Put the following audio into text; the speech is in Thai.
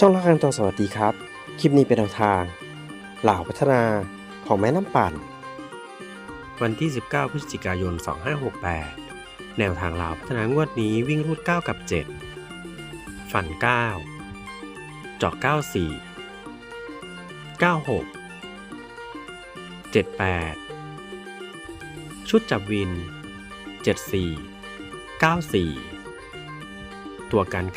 ช่องละครังตองสวัสดีครับ คลิปนี้เป็นแนวทาง เหล่าพัฒนาของแม่น้ำปั่น วันที่ 19 พฤศจิกายน 2568 แนวทางเหล่าพัฒนางวดนี้วิ่งรูด 9 กับ 7 ฝัน9เจาะ94 96 78 ชุดจับวิน 74 94 ตัวกัน98